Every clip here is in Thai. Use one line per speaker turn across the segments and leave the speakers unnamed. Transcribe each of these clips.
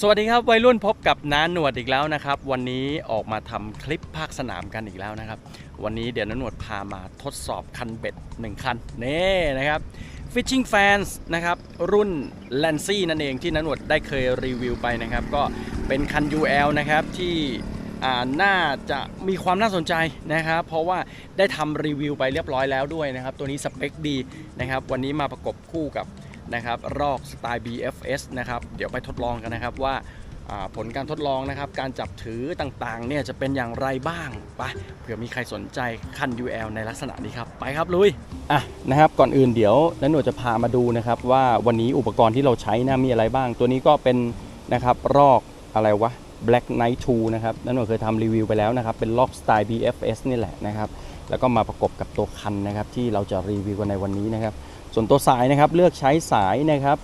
สวัสดีครับวัยรุ่นพบกับน้าหนวดอีกแล้วนะครับ วันนี้ออกมาทำคลิปภาคสนามกันอีกแล้วนะครับ วันนี้เดี๋ยวน้าหนวดพามาทดสอบคันเบ็ด1คันนี่นะครับ Fishing Fans นะครับรุ่น l a n c y นั่นเองที่น้าหนวดได้เคยรีวิวไปนะครับ ก็เป็นคัน UL นะครับที่น่าจะมีความน่าสนใจนะครับ เพราะว่าได้ทำรีวิวไปเรียบร้อยแล้วด้วยนะครับ ตัวนี้สเปคดีนะครับ วันนี้มาประกบคู่กับ นะครับรอกสไตล์ BFS นะครับเดี๋ยวไปทดลองกันนะครับว่าผลการทดลองนะครับ การจับถือต่างๆ เนี่ยจะเป็นอย่างไรบ้างไปเผื่อมีใครสนใจคัน UL ในลักษณะนี้ครับ ไปครับลุยอะนะครับ ก่อนอื่นเดี๋ยวนันหนูจะพามาดูนะครับ ว่าวันนี้อุปกรณ์ที่เราใช้นะมีอะไรบ้าง ตัวนี้ก็เป็นนะครับรอกอะไรวะ Black Knight 2นะครับนันหนูเคยทำรีวิวไปแล้วนะครับ เป็นลอกสไตล์ BFS นี่แหละนะครับ แล้วก็มาประกบกับตัวคันนะครับ ที่เราจะรีวิวกันในวันนี้นะครับ ส่วนตัวสายนะครับเลือกใช้สายนะครับ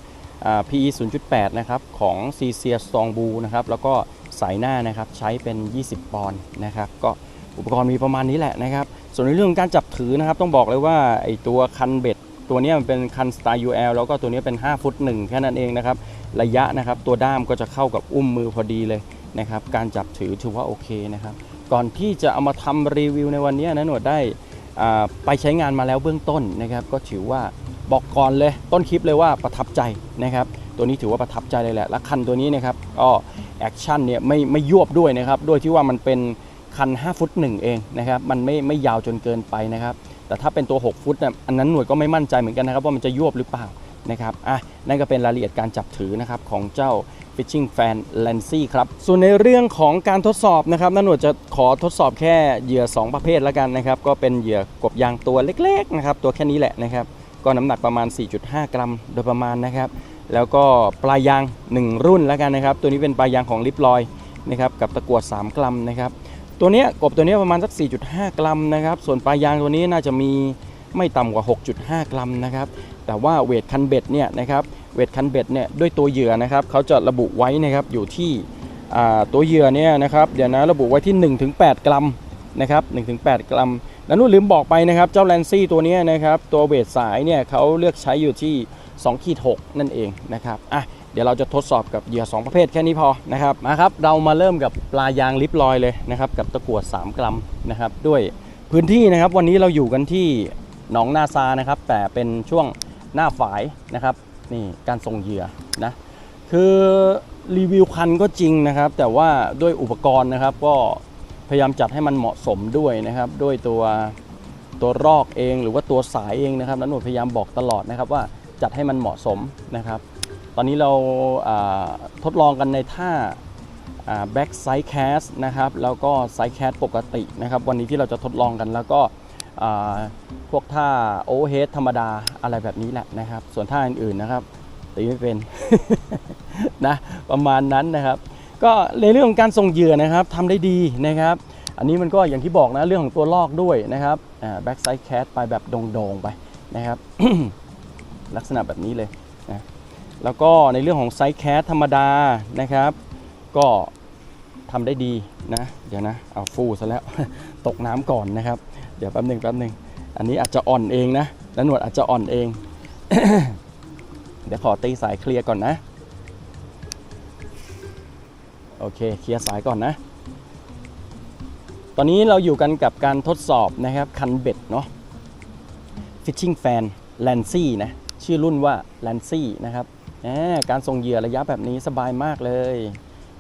PE 0.8 นะครับของ c c s t r o n g b l u นะครับแล้วก็สายหน้านะครับใช้เป็น 20 ปอนด์นะครับก็อุปกรณ์มีประมาณนี้แหละนะครับ ส่วนในเรื่องการจับถือนะครับ ต้องบอกเลยว่าไอตัวคันเบ็ด ตัวนี้มันเป็นคันสไตล์ UL แล้วก็ตัวนี้เป็น 5 ฟุต1แค่นั้นเองนะครับ ระยะนะครับตัวด้ามก็จะเข้ากับอุ้มมือพอดีเลยนะครับ การจับถือถือว่าโอเคนะครับ ก่อนที่จะเอามาทำรีวิวในวันนี้นะหนวดได้ไปใช้งานมาแล้วเบื้องต้นนะครับ ก็ถือว่า บอกก่อนเลยต้นคลิปเลยว่าประทับใจนะครับ ตัวนี้ถือว่าประทับใจเลยแหละและคันตัวนี้นะครับก็แอคชั่นเนี่ยไม่ไม่ยวบด้วยนะครับด้วยที่ว่ามันเป็นคัน 5 ฟุต 1 เองนะครับมันไม่ไม่ยาวจนเกินไปนะครับ แต่ถ้าเป็นตัว 6 ฟุตเนี่ยอันนั้นหน่วยก็ไม่มั่นใจเหมือนกันนะครับว่ามันจะยวบหรือเปล่านะครับอะนั่นก็เป็นรายละเอียดการจับถือนะครับของเจ้า Fishing Fan l a n c y ครับ ส่วนในเรื่องของการทดสอบนะครับนันหนวดจะขอทดสอบแค่เหยื่อ 2 ประเภทแล้วกันนะครับ ก็เป็นเหยื่อกบยางตัวเล็กๆนะครับตัวแค่นี้แหละนะครับ ก็น้ำหนักประมาณ 4.5 กรัมโดยประมาณนะครับ แล้วก็ปลายยาง 1 รุ่นแล้วกันนะครับ ตัวนี้เป็นปลายยางของลิปลอยนะครับกับตะกั่ว3กรัมนะครับตัวนี้กบตัวนี้ประมาณสัก 4.5 กรัมนะครับ ส่วนปลายยางตัวนี้น่าจะมีไม่ต่ำกว่า 6.5 กรัมนะครับ แต่ว่าเวทคันเบ็ดเนี่ยนะครับ เวทคันเบ็ดเนี่ยด้วยตัวเหยื่อนะครับเขาจะระบุไว้นะครับอยู่ที่ตัวเหยื่อเนี่ยนะครับ เดี๋ยวนะระบุไว้ที่ 1-8 กรัมนะครับ1-8 กรัม แล้วนู่นลืมบอกไปนะครับ เจ้าแลนซี่ตัวนี้นะครับ ตัวเวทสายเนี่ยเขาเลือกใช้อยู่ที่2ขีด6นั่นเองนะครับอะเดี๋ยวเราจะทดสอบกับเหยื่อ 2 ประเภทแค่นี้พอนะครับมาครับ เรามาเริ่มกับปลายางลิปลอยเลยนะครับ กับตะกั่ว3 กรัมนะครับ ด้วยพื้นที่นะครับวันนี้เราอยู่กันที่หนองนาซานะครับ แต่เป็นช่วงหน้าฝายนะครับนี่การส่งเหยื่อนะคือรีวิวคันก็จริงนะครับ แต่ว่าด้วยอุปกรณ์นะครับก็ พยายามจัดให้มันเหมาะสมด้วยนะครับ ด้วยตัวตัวรอกเองหรือว่าตัวสายเองนะครับนันหนูพยายามบอกตลอดนะครับว่าจัดให้มันเหมาะสมนะครับ ตอนนี้เราาทดลองกันในท่าแบ็กไซด์แคสนะครับ แล้วก็ไซด์แคสปกตินะครับ วันนี้ที่เราจะทดลองกันแล้วก็พวกท่าโอเวอร์เฮดธรรมดาอะไรแบบนี้แหละนะครับ ส่วนท่าอื่นๆนะครับตีไม่เป็นนะประมาณนั้นนะครับ ก็ในเรื่องของการส่งเหยื่อนะครับทำได้ดีนะครับ อันนี้มันก็อย่างที่บอกนะเรื่องของตัวลอกด้วยนะครับแบ็กไซด์แคสไปแบบโด่งๆไปนะครับ ลักษณะแบบนี้เลยนะแล้วก็ในเรื่องของไซส์แคสธรรมดานะครับ ก็ทำได้ดีนะ เดี๋ยวนะเอาฟูซะแล้วตกน้ำก่อนนะครับ เดี๋ยวแป๊บหนึ่งแป๊บหนึ่งอันนี้อาจจะอ่อนเองนะแล้วหนวดอาจจะอ่อนเอง เดี๋ยวขอตีสายเคลียร์ก่อนนะ โอเคเคลียร์สายก่อนนะ ตอนนี้เราอยู่กันกับการทดสอบนะครับ คันเบ็ดเนาะ Fishing Fan l a n c y นะ ชื่อรุ่นว่า l a n c y นะครับแหมการส่งเหยื่อระยะแบบนี้สบายมากเลย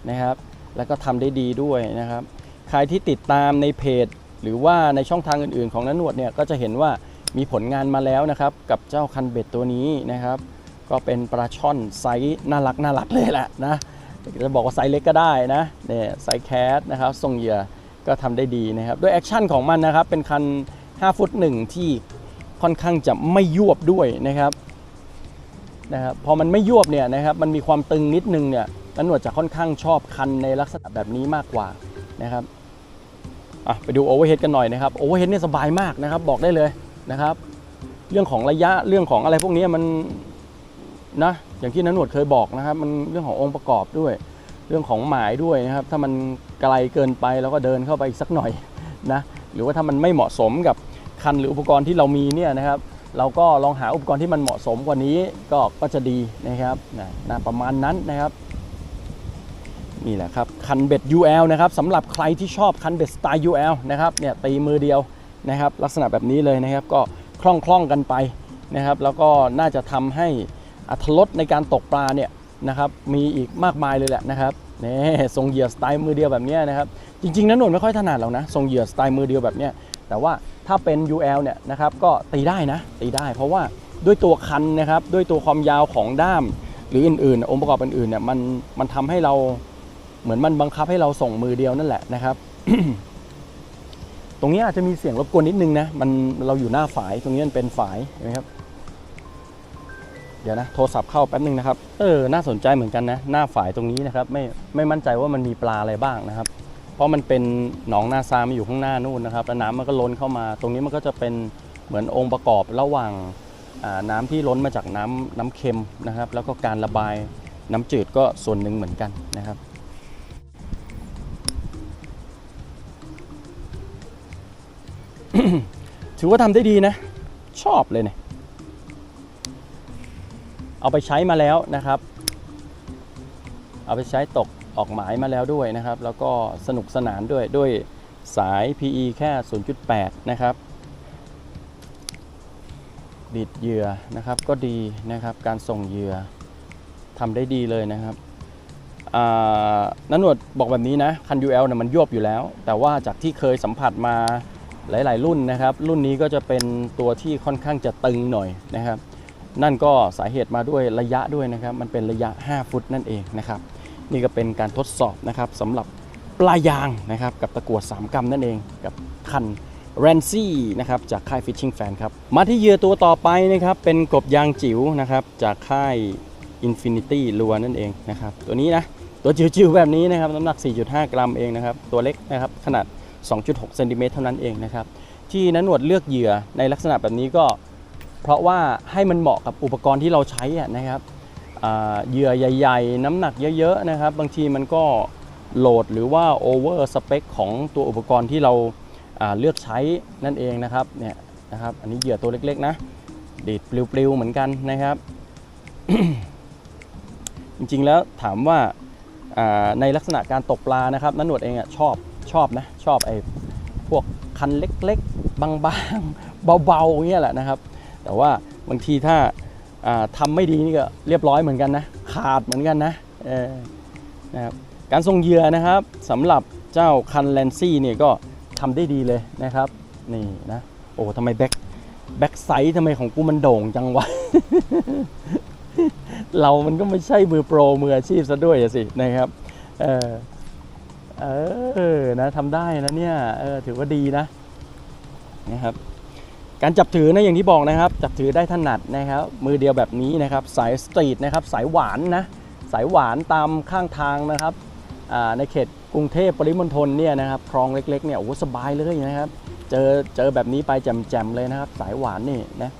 นะครับ แล้วก็ทำได้ดีด้วยนะครับ ใครที่ติดตามในเพจ หรือว่าในช่องทางอื่นๆ ของนันนวดเนี่ยก็จะเห็นว่ามีผลงานมาแล้วนะครับ กับเจ้าคันเบ็ดตัวนี้นะครับ ก็เป็นปลาช่อนไซส์น่ารักน่ารักเลยแหละนะ จะบอกว่าไซส์เล็กก็ได้นะเนี่ยไซส์แคสนะครับทรงเหยื่อก็ทำได้ดีนะครับ ด้วยแอคชั่นของมันนะครับ เป็นคัน 5 ฟุต 1 ที่ค่อนข้างจะไม่ยวบด้วยนะครับนะครับพอมันไม่ยวบเนี่ยนะครับมันมีความตึงนิดนึงเนี่ยนันหนวดจะค่อนข้างชอบคันในลักษณะแบบนี้มากกว่านะครับไปดูโอเวอร์เฮดกันหน่อยนะครับโอเวอร์เฮดเนี่ยสบายมากนะครับ บอกได้เลยนะครับ เรื่องของระยะเรื่องของอะไรพวกนี้มัน นะอย่างที่นันหนวดเคยบอกนะครับ มันเรื่องขององค์ประกอบด้วย เรื่องของหมายด้วยนะครับ ถ้ามันไกลเกินไปเราก็เดินเข้าไปอีกสักหน่อยนะหรือว่าถ้ามันไม่เหมาะสมกับคันหรืออุปกรณ์ที่เรามีเนี่ยนะครับ เราก็ลองหาอุปกรณ์ที่มันเหมาะสมกว่านี้ก็ก็จะดีนะครับนะนะประมาณนั้นนะครับนี่แหละครับคันเบ็ด UL นะครับสำหรับใครที่ชอบคันเบ็ดสไตล์ UL นะครับเนี่ยตีมือเดียวนะครับ ลักษณะแบบนี้เลยนะครับ ก็คล่องคล่องๆกันไปนะครับ แล้วก็น่าจะทำให้ อัตรสในการตกปลาเนี่ยนะครับมีอีกมากมายเลยแหละนะครับนี่ทรงเหยื่อสไตล์มือเดียวแบบนี้นะครับจริงๆนะหนวดไม่ค่อยถนัดหรอกนะทรงเหยื่อสไตล์มือเดียวแบบนี้แต่ว่าถ้าเป็น UL เนี่ยนะครับก็ตีได้นะตีได้ เพราะว่าด้วยตัวคันนะครับด้วยตัวความยาวของด้าม หรืออื่นๆ องค์ประกอบอื่นๆเนี่ยมันมันทำให้เราเหมือนมันบังคับให้เราส่งมือเดียวนั่นแหละนะครับ ตรงนี้อาจจะมีเสียงรบกวนนิดนึงนะมันเราอยู่หน้าฝายตรงนี้มันเป็นฝายเห็นไหมครับ เดี๋ยวนะโทรศัพท์เข้าแป๊บนึงนะครับ เออ น่าสนใจเหมือนกันนะ หน้าฝายตรงนี้นะครับ ไม่ไม่มั่นใจว่ามันมีปลาอะไรบ้างนะครับ เพราะมันเป็นหนองนาซามาอยู่ข้างหน้านู่นนะครับ แล้วน้ำมันก็ล้นเข้ามา ตรงนี้มันก็จะเป็นเหมือนองค์ประกอบระหว่างน้ำที่ล้นมาจากน้ำน้ำเค็มนะครับ แล้วก็การระบายน้ำจืดก็ส่วนหนึ่งเหมือนกันนะครับ ถือว่าทำได้ดีนะ ชอบเลยเนี่ย เอาไปใช้มาแล้วนะครับ เอาไปใช้ตกออกหมายมาแล้วด้วยนะครับ แล้วก็สนุกสนานด้วยด้วยสาย PE แค่ 0.8 นะครับดีดเหยื่อนะครับก็ดีนะครับ การส่งเหยื่อทำได้ดีเลยนะครับนันหนวดบอกแบบนี้นะคัน UL เนี่ยมันยวบอยู่แล้ว แต่ว่าจากที่เคยสัมผัสมาหลาย ๆ รุ่นนะครับ รุ่นนี้ก็จะเป็นตัวที่ค่อนข้างจะตึงหน่อยนะครับ นั่นก็สาเหตุมาด้วยระยะด้วยนะครับ มันเป็นระยะ 5 ฟุตนั่นเองนะครับ นี่ก็เป็นการทดสอบนะครับสำหรับปลายางนะครับกับตะกั่ว3กรัมนั่นเองกับคัน r a n c y นะครับจากค่าย Fishing Fan ครับมาที่เหยื่อตัวต่อไปนะครับเป็นกบยางจิ๋วนะครับจากค่าย Infinity ลัวนั่นเองนะครับตัวนี้นะตัวจิ๋วๆแบบนี้นะครับน้ำหนัก 4.5 กรัมเองนะครับตัวเล็กนะครับขนาด 2.6 เซนติเมตรเท่านั้นเองนะครับที่นันหนวดเลือกเหยื่อในลักษณะแบบนี้ก็เเพราะว่าให้มันเหมาะกับอุปกรณ์ที่เราใช้นะครับเหยื่อใหญ่ ๆ น้ำหนักเยอะๆนะครับ บางทีมันก็โหลดหรือว่าโอเวอร์สเปคของตัวอุปกรณ์ที่เราอ่าเลือกใช้นั่นเองนะครับเนี่ยนะครับ อันนี้เหยื่อตัวเล็กๆนะดีดปลิวๆเหมือนกันนะครับ จริงๆแล้วถามว่าาในลักษณะการตกปลานะครับนันหนวดเองอะชอบชอบนะชอบไอ้พวกคันเล็กๆบางๆเบาๆเงี้ยแหละนะครับ แต่ว่าบางทีถ้าอ่าทำไม่ดีนี่ก็เรียบร้อยเหมือนกันนะขาดเหมือนกันนะนะครับการส่งเหยื่อนะครับสำหรับเจ้าคันแลนซี่เนี่ยก็ทำได้ดีเลยนะครับนี่นะโอ้ทำไมแบ็คแบ็คไซส์ทำไมของกูมันโด่งจังวะ เรามันก็ไม่ใช่มือโปรมืออาชีพซะด้วยสินะครับเออเออนะทำได้นะเนี่ยเออถือว่าดีนะนะครับ การจับถือนะอย่างที่บอกนะครับ จับถือได้ถนัดนะครับ มือเดียวแบบนี้นะครับ สายสตรีทนะครับ สายหวานนะ สายหวานตามข้างทางนะครับในเขตกรุงเทพปริมณฑลเนี่ยนะครับคลองเล็กๆเนี่ยโอ้โหสบายเลยนะครับ เจอเจอแบบนี้ไปแจ่มๆเลยนะครับ สายหวานนี่นะ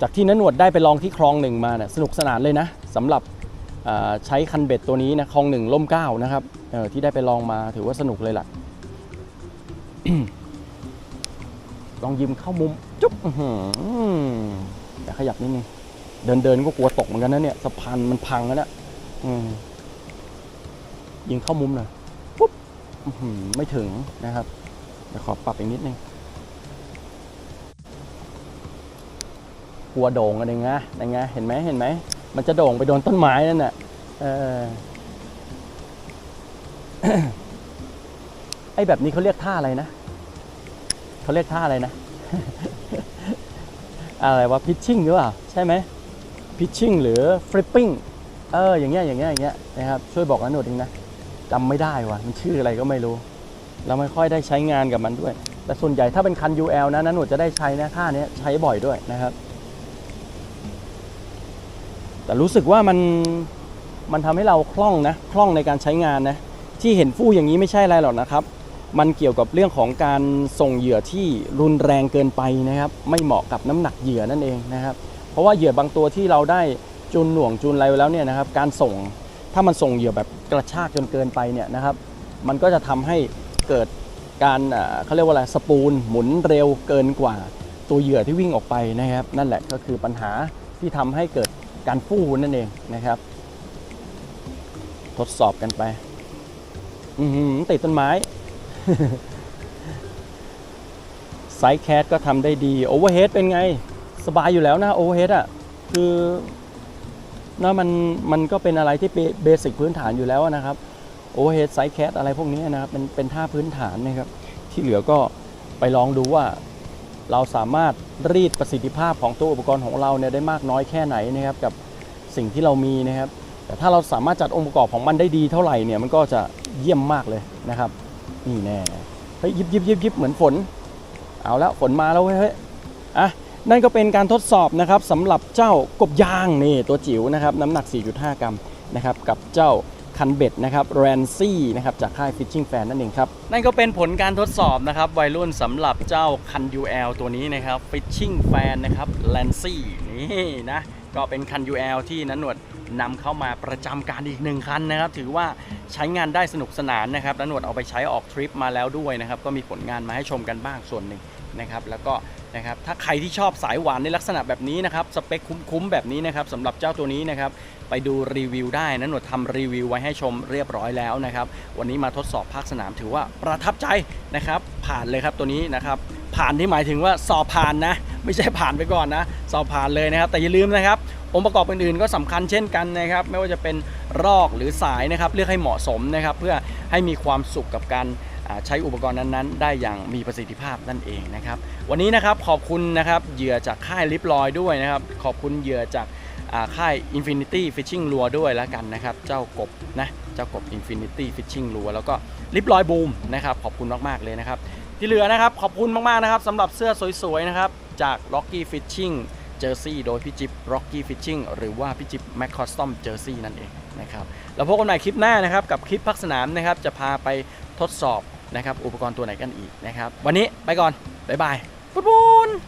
จากที่นันหนวดได้ไปลองที่คลองหนึ่งมาเนี่ยสนุกสนานเลยนะสำหรับใช้คันเบ็ดตัวนี้นะคลองหนึ่งล่มเก้านะครับที่ได้ไปลองมาถือว่าสนุกเลยล่ะ ลองยิมเข้ามุมจุ๊บอื้อหือแต่ขยับนิดนึงเดินเดินๆก็กลัวตกเหมือนกันนะเนี่ยสะพานมันพังแล้วนะอืมยิงเข้ามุมหน่อยปุ๊บอื้อหือไม่ถึงนะครับเดี๋ยวขอปรับอีกนิดนึงกลัวโด่งกันเองนะยังไงเห็นไหมเห็นไหมมันจะโด่งไปโดนต้นไม้นั่นน่ะเออไอ้แบบนี้เขาเรียกท่าอะไรนะ เขาเรียกท่าอะไรนะ อะไรวะพิชชิ่งหรือเปล่า ใช่ไหมพิชชิ่งหรือฟลิปปิ้งเอออย่างเงี้ยอย่างเงี้ยอย่างเงี้ยนะครับช่วยบอกนันหนวดเองนะจำไม่ได้ว่ะมันชื่ออะไรก็ไม่รู้ เราไม่ค่อยได้ใช้งานกับมันด้วย แต่ส่วนใหญ่ถ้าเป็นคัน UL นะนันหนวดจะได้ใช้นะท่าเนี้ยใช้บ่อยด้วยนะครับ แต่รู้สึกว่ามันมันทำให้เราคล่องนะคล่องในการใช้งานนะที่เห็นฟู่อย่างนี้ไม่ใช่อะไรหรอกนะครับ มันเกี่ยวกับเรื่องของการส่งเหยื่อที่รุนแรงเกินไปนะครับ ไม่เหมาะกับน้ำหนักเหยื่อนั่นเองนะครับ เพราะว่าเหยื่อบางตัวที่เราได้จูนหน่วงจูนอะไรไว้แล้วเนี่ยนะครับ การส่งถ้ามันส่งเหยื่อแบบกระชากจนเกินไปเนี่ยนะครับ มันก็จะทำให้เกิดการเขาเรียกว่าอะไรสปูลหมุนเร็วเกินกว่าตัวเหยื่อที่วิ่งออกไปนะครับ นั่นแหละก็คือปัญหาที่ทำให้เกิดการฟูนั่นเองนะครับ ทดสอบกันไปอืติดต้นไม้ ไซส์แคสก็ทำได้ดีโอเวอร์เฮดเป็นไง สบายอยู่แล้วนะโอเวอร์เฮดอะ คือนะมันมันก็เป็นอะไรที่เบสิกพื้นฐานอยู่แล้วนะครับโอเวอร์เฮดไซส์แคสอะไรพวกนี้นะครับเป็นเป็นท่าพื้นฐานนะครับ ที่เหลือก็ไปลองดูว่าเราสามารถรีดประสิทธิภาพของตัวอุปกรณ์ของเราเนี่ยได้มากน้อยแค่ไหนนะครับกับสิ่งที่เรามีนะครับ แต่ถ้าเราสามารถจัดองค์ประกอบของมันได้ดีเท่าไหร่เนี่ยมันก็จะเยี่ยมมากเลยนะครับ นี่แน่เฮ้ยยิบยิบยิบยิบเหมือนฝน เอาแล้วฝนมาแล้วเฮ้ยอะนั่นก็เป็นการทดสอบนะครับสำหรับเจ้ากบยางนี่ตัวจิ๋วนะครับน้ำหนัก 4.5 กรัมนะครับกับเจ้าคันเบ็ดนะครับแรนซี่นะครับจากค่าย Fishing Fan นั่นเองครับ นั่นก็เป็นผลการทดสอบนะครับวัยรุ่นสำหรับเจ้าคัน UL ตัวนี้นะครับ Fishing Fan นะครับแรนซี่นี่นะก็เป็นคัน UL ที่นันหนวด นำเข้ามาประจำการอีกหนึ่งคันนะครับ ถือว่าใช้งานได้สนุกสนานนะครับนันหนวดเอาไปใช้ออกทริปมาแล้วด้วยนะครับ ก็มีผลงานมาให้ชมกันบ้างส่วนหนึ่งนะครับ แล้วก็นะครับถ้าใครที่ชอบสายหวานในลักษณะแบบนี้นะครับสเปคคุ้มๆแบบนี้นะครับสำหรับเจ้าตัวนี้นะครับไปดูรีวิวได้นะหนวดทำรีวิวไว้ให้ชมเรียบร้อยแล้วนะครับวันนี้มาทดสอบภาคสนามถือว่าประทับใจนะครับผ่านเลยครับตัวนี้นะครับผ่านที่หมายถึงว่าสอบผ่านนะ ไม่ใช่ผ่านไปก่อนนะ สอบผ่านเลยนะครับ แต่อย่าลืมนะครับ องค์ประกอบอื่นๆก็สำคัญเช่นกันนะครับ ไม่ว่าจะเป็นรอกหรือสายนะครับ เลือกให้เหมาะสมนะครับ เพื่อให้มีความสุขกับการใช้อุปกรณ์นั้นๆ ได้อย่างมีประสิทธิภาพนั่นเองนะครับ วันนี้นะครับขอบคุณนะครับเหยื่อจากค่ายลิปลอยด้วยนะครับ ขอบคุณเหยื่อจากค่าย Infinity Fishing ลัวด้วยแล้วกันนะครับ เจ้ากบนะเจ้ากบ Infinity Fishing ลัวแล้วก็ลิปลอยบูมนะครับ ขอบคุณมากๆเลยนะครับ ที่เหลือนะครับขอบคุณมากๆนะครับสำหรับเสื้อสวยๆนะครับ จาก Rocky Fishing Jersey โดยพี่จิ๊บ Rocky Fishing หรือว่าพี่จิ๊บ m c c o s t o m Jersey นั่นเองนะครับแล้วพบกันใหม่คลิปหน้านะครับกับคลิปพักสนามนะครับจะพาไปทดสอบนะครับอุปกรณ์ตัวไหนกันอีกนะครับวันนี้ไปก่อนบ๊ายบายปุ๊บ